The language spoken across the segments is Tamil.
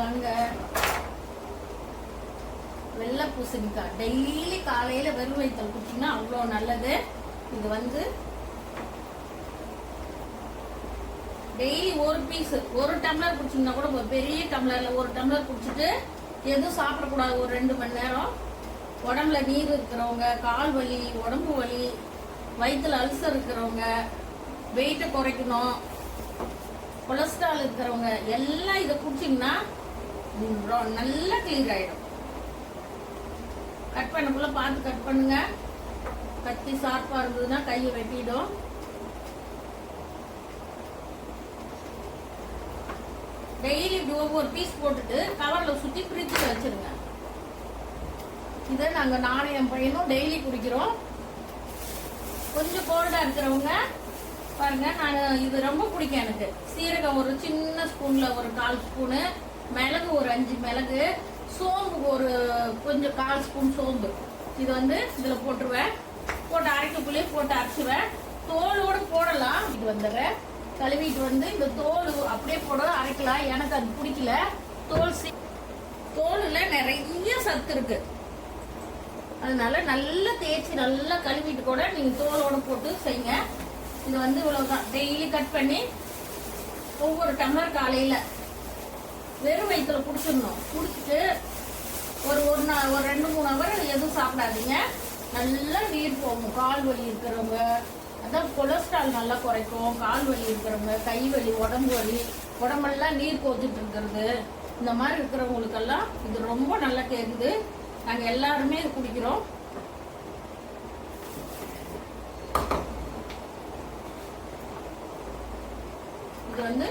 வாங்க. வெள்ளை பூசணிக்காய் டெய்லி காலையில வெறும் வயிற்றுல குட்டிங்கன்னா அவ்வளோ நல்லது. இது வந்து டெய்லி ஒரு பீஸ் ஒரு டம்ளர் குடிச்சிங்கன்னா கூட ஒரு பெரிய டம்ளர்ல ஒரு டம்ளர் குடிச்சிட்டு எதுவும் சாப்பிடக்கூடாது. ஒரு ரெண்டு மணி நேரம். உடம்புல நீர் இருக்கிறவங்க கால் வலி உடம்பு வலி வயிற்றுல அல்சர் இருக்கிறவங்க வெயிட்டை குறைக்கணும். கொலஸ்ட்ரால் இருக்கிறவங்க எல்லாம் இதை குடிச்சிங்கன்னா நல்லா கிளீன் ஆயிடும். கட் பண்ணக்குள்ள பார்த்து கட் பண்ணுங்க. கத்தி ஷார்ப்பா இருந்ததுன்னா கையை வெட்டிடும். டெய்லி இப்படி ஒவ்வொரு பீஸ் போட்டுட்டு கவர்ல சுத்தி பிரித்து வச்சிருங்க. இதை நாங்க நானும் என் பையனும் டெய்லி குடிக்கிறோம். கொஞ்சம் கோல்டா இருக்கிறவங்க பாருங்க நான் இது ரொம்ப பிடிக்கும் எனக்கு. சீரகம் ஒரு சின்ன ஸ்பூன்ல ஒரு கால் ஸ்பூனு மிளகு ஒரு அஞ்சு மிளகு சோம்பு ஒரு கொஞ்சம் கால் ஸ்பூன் சோம்பு. இது வந்து இதில் போட்டுருவேன். போட்டு அரைக்கக்குள்ளேயே போட்டு அரைச்சுவேன். தோலோடு போடலாம். இது வந்துடுறேன் கழுவிட்டு வந்து இந்த தோல் அப்படியே போட அரைக்கலாம். எனக்கு அது பிடிக்கல. தோல் சி தோலில் நிறைய சத்து இருக்கு. அதனால நல்லா தேய்ச்சி நல்லா கழுவிட்டு கூட நீங்கள் தோலோடு போட்டு செய்யுங்க. இது வந்து இவ்வளவுதான். டெய்லி கட் பண்ணி ஒவ்வொரு டம்ளர் காலையில் வெறும் வயிற்றுல குடிச்சிடணும். குடிச்சிட்டு ஒரு ஒரு நாள் ஒரு ரெண்டு மூணு ஹவர் எதுவும் சாப்பிடாதீங்க. நல்லா நீர் போகும். கால் வலி இருக்கிறவங்க அதான் கொலஸ்ட்ரால் நல்லா குறைக்கும். கால் வலி இருக்கிறவங்க கை வலி உடம்பு வலி உடம்பெல்லாம் நீர் கோத்துட்டு இருக்கிறது. இந்த மாதிரி இருக்கிறவங்களுக்கெல்லாம் இது ரொம்ப நல்லா கேக்குது. நாங்கள் எல்லாருமே இது குடிக்கிறோம். இது வந்து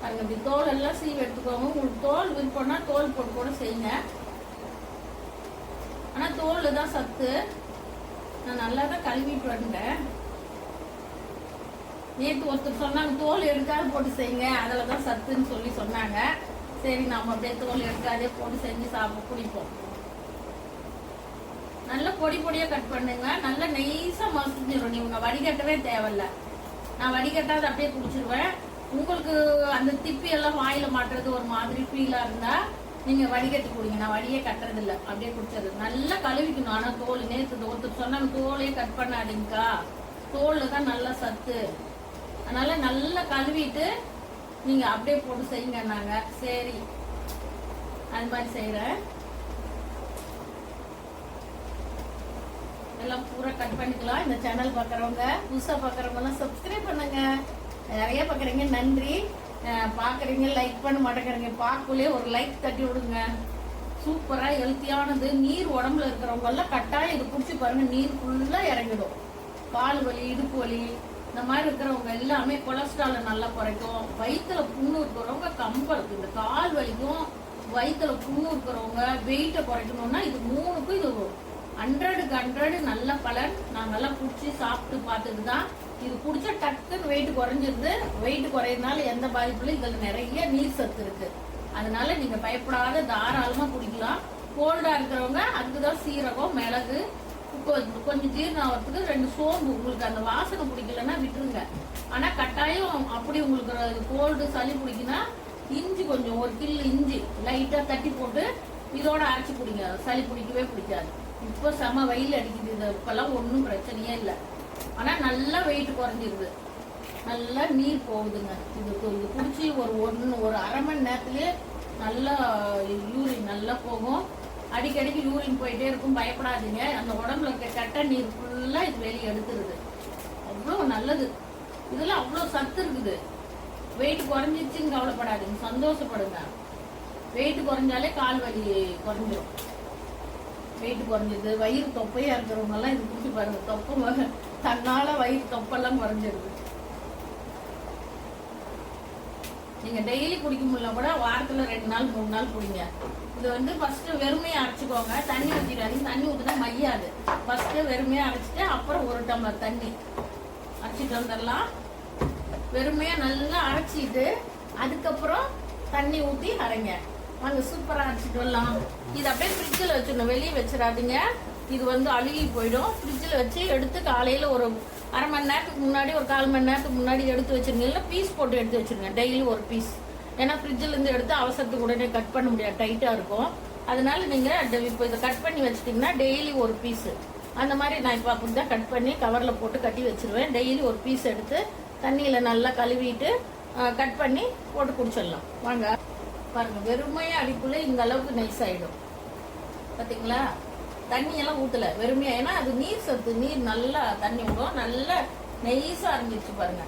பாருங்க இப்படி தோல் எல்லாம் சீவி எடுத்துக்கோங்க. உங்களுக்கு தோல் விருப்பம்னா தோல் போட்டு கூட செய்யுங்க. ஆனால் தோல் தான் சத்து. நான் நல்லா தான் கழுவிட்டு வந்துட்டேன் நேற்று ஒருத்தர் சொன்னாங்க தோல் எடுக்காது போட்டு செய்யுங்க. அதில் தான் சத்துன்னு சொல்லி சொன்னாங்க. சரி நம்ம அப்படியே தோல் எடுக்காதே போட்டு செஞ்சு சாப்பிட குடிப்போம். நல்லா பொடி பொடியாக கட் பண்ணுங்க. நல்லா நெய்ஸா மசிஞ்சிடும் நீங்க வடிகட்டவே தேவையில்ல. நான் வடிகட்டாத அப்படியே குடிச்சிருவேன். உங்களுக்கு அந்த திப்பி எல்லாம் வாயில மாட்டுறது ஒரு மாதிரி ஃபீலா இருந்தா நீங்க வடிகட்டி கொடுங்க. நான் வடியே கட்டுறது இல்லை அப்படியே குடிச்சது நல்லா கழுவிக்கணும். ஆனா தோல் நேத்து ஒருத்தர் சொன்னாங்க தோலே கட் பண்ணாதீங்கக்கா. தோல்ல தான் நல்லா சத்து. அதனால நல்லா கழுவிட்டு நீங்க அப்படியே போட்டு செய்யுங்க நாங்க சரி. அது மாதிரி செய்யறேன் எல்லாம் பூரா கட் பண்ணிக்கலாம். இந்த சேனல் பார்க்குறவங்க புதுசாக பாக்குறவங்க எல்லாம் சப்ஸ்கிரைப் பண்ணுங்க. நிறைய பார்க்குறீங்க நன்றி. பார்க்குறீங்க லைக் பண்ண மாட்டேங்கிறீங்க. பார்க்கலே ஒரு லைக் தட்டி விடுங்க. சூப்பராக ஹெல்த்தியானது நீர் உடம்புல இருக்கிறவங்கெல்லாம் கட்டாயம் இது குடிச்சு பாருங்க. நீர் ஃபுல்லாக இறங்கிடும். கால் வலி இடுப்பு வலி இந்த மாதிரி இருக்கிறவங்க எல்லாமே கொலஸ்ட்ராலை நல்லா குறைக்கும். வயிற்றுல புண்ணு இருக்கிறவங்க கம்பல் இந்த கால் வலிக்கும் வயிற்றுல புண்ணு இருக்கிறவங்க வெயிட்டை குறைக்கணும்னா இது மூணுக்கும் இது ஹண்ட்ரடுக்கு ஹண்ட்ரடு நல்ல பலன். நான் நல்லா பிடிச்சி சாப்பிட்டு பார்த்துட்டு தான் இது பிடிச்ச டக்குன்னு வெயிட் குறைஞ்சிருது. வெயிட் குறையிறதுனால எந்த பாதிப்பும் இதில் நிறைய நீர் சத்து இருக்கு. அதனால நீங்கள் பயப்படாத தாராளமாக குடிக்கலாம். கோல்டாக இருக்கிறவங்க அதுக்கு தான் சீரகம் மிளகு கொஞ்சம் ஜீரணம் ஆகிறதுக்கு ரெண்டு சோம்பு. உங்களுக்கு அந்த வாசனை பிடிக்கலன்னா விட்டுருங்க. ஆனால் கட்டாயம் அப்படி உங்களுக்கு கோல்டு சளி பிடிக்குன்னா இஞ்சி கொஞ்சம் ஒரு கில்லு இஞ்சி லைட்டாக தட்டி போட்டு இதோட அரைச்சி பிடிங்க சளி பிடிக்கவே பிடிக்காது. இப்போ செம வெயில் அடிக்குது இது. இப்பெல்லாம் ஒன்றும் பிரச்சனையே இல்லை. ஆனால் நல்லா வெயிட் குறைஞ்சிருது. நல்லா நீர் போகுதுங்க. இது இது குடிச்சி ஒரு ஒன்று ஒரு அரை மணி நேரத்துலேயே நல்லா யூரின் நல்லா போகும். அடிக்கடிக்கு யூரின் போயிட்டே இருக்கும். பயப்படாதீங்க. அந்த உடம்புல இருக்க கெட்ட நீர் ஃபுல்லாக இது வெளியே எடுத்துருது. அவ்வளோ நல்லது. இதில் அவ்வளோ சத்து இருக்குது. வெயிட் குறைஞ்சிச்சுன்னு கவலைப்படாதுங்க. சந்தோஷப்படுங்க. வெயிட் குறைஞ்சாலே கால் வலி குறைஞ்சிரும். வெயிட் குறைஞ்சது வயிறு தொப்பையா இருக்கிறவங்க எல்லாம் இது குடிச்சு பாருங்க. தொப்பை ம- தன்னால வயிறு தொப்பெல்லாம் குறைஞ்சிருது. நீங்க டெய்லி குடிக்க முடியல கூட வாரத்துல ரெண்டு நாள் மூணு நாள் குடிங்க. இது வந்து ஃபர்ஸ்ட் வெறுமையா அரைச்சுக்கோங்க. தண்ணி ஊற்றிடாதீங்க தண்ணி ஊற்றினா மையாது. ஃபர்ஸ்ட் வெறுமையா அரைச்சிட்டு அப்புறம் ஒரு டம்ளர் தண்ணி அரைச்சிட்டு வந்துடலாம் வெறுமையா நல்லா அரைச்சிட்டு அதுக்கப்புறம் தண்ணி ஊத்தி அரைங்க. வாங்க சூப்பராக அரைச்சிட்டு வரலாம். இது அப்படியே ஃப்ரிட்ஜில் வச்சிடணும். வெளியே வச்சிடாதீங்க. இது வந்து அழுகி போயிடும். ஃப்ரிட்ஜில் வச்சு எடுத்து காலையில் ஒரு அரை மணி நேரத்துக்கு முன்னாடி ஒரு கால் மணி நேரத்துக்கு முன்னாடி எடுத்து வச்சுருங்க. இல்லை பீஸ் போட்டு எடுத்து வச்சுருங்க. டெய்லி ஒரு பீஸ் ஏன்னா ஃப்ரிட்ஜிலேருந்து எடுத்து அவசரத்துக்கு உடனே கட் பண்ண முடியாது. டைட்டாக இருக்கும். அதனால நீங்கள் இப்போ இதை கட் பண்ணி வச்சிட்டிங்கன்னா டெய்லி ஒரு பீஸு அந்த மாதிரி நான் இப்போ அப்படி தான் கட் பண்ணி கவரில் போட்டு கட்டி வச்சிருவேன். டெய்லி ஒரு பீஸ் எடுத்து தண்ணியில் நல்லா கழுவிட்டு கட் பண்ணி போட்டு குடிச்சிடலாம். வாங்க. பாருங்க வெறுமையாக அடிக்குள்ள இந்த அளவுக்கு நைஸ் ஆகிடும் பார்த்தீங்களா தண்ணியெல்லாம் ஊற்றல வெறுமையா. ஏன்னா அது நீர் சத்து நீர் நல்லா தண்ணி விடும் நல்லா நெய்ஸாக அரைஞ்சிருச்சு பாருங்க.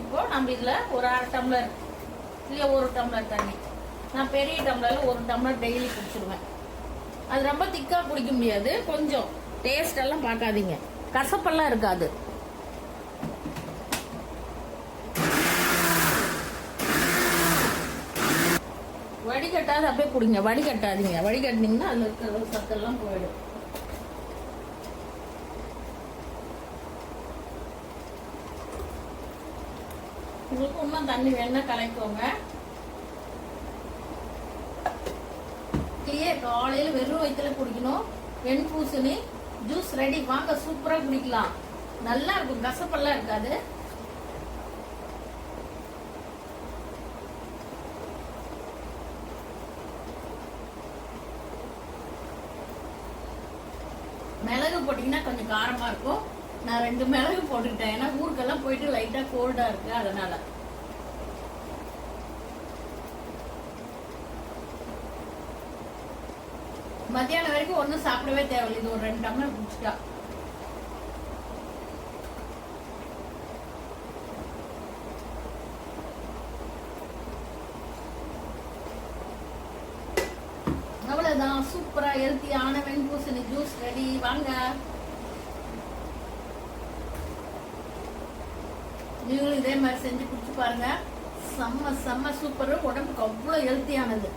இப்போ நம்ம இதில் ஒரு அரை டம்ளர் இல்லை ஒரு டம்ளர் தண்ணி. நான் பெரிய டம்ளரில் ஒரு டம்ளர் டெய்லி குடிச்சிருவேன். அது ரொம்ப திக்காக குடிக்க முடியாது. கொஞ்சம் டேஸ்ட் எல்லாம் பார்க்காதீங்க. கசப்பெல்லாம் இருக்காது. வடிகட்டாத அப்படியே குடிங்க. வடிகட்டாதீங்க வடிகட்டினீங்கன்னா அதில் இருக்கிற சத்தெல்லாம் போயிடும். உங்களுக்கு இன்னும் தண்ணி வேணா கலக்கிக்கோங்க. டீயே காலையில் வெறும் வயிற்றுல குடிக்கணும். வெண்பூசணி ஜூஸ் ரெடி வாங்க சூப்பராக குடிக்கலாம். நல்லா இருக்கும். கசப்பெல்லாம் இருக்காது மிளகு போட்டிங்கன்னா கொஞ்சம் காரமாக இருக்கும் நான் ரெண்டு மிளகு போட்டுக்கிட்டேன். ஏன்னா ஊருக்கெல்லாம் போயிட்டு லைட்டாக கோல்டாக இருக்கு அதனால. மத்தியானம் வரைக்கும் ஒன்றும் சாப்பிடவே தேவையில்லை. இது ஒரு ரெண்டு டம்ளர் குடிச்சிட்டா. அவ்வளவுதான். சூப்பரா ஹெல்த்தியான வெண்பூசணி ஜூஸ் ரெடி வாங்க. நீங்களும் இதே மாதிரி செஞ்சு குடிச்சு பாருங்க. செம்ம செம்ம சூப்பர். உடம்புக்கு அவ்வளோ ஹெல்த்தியானது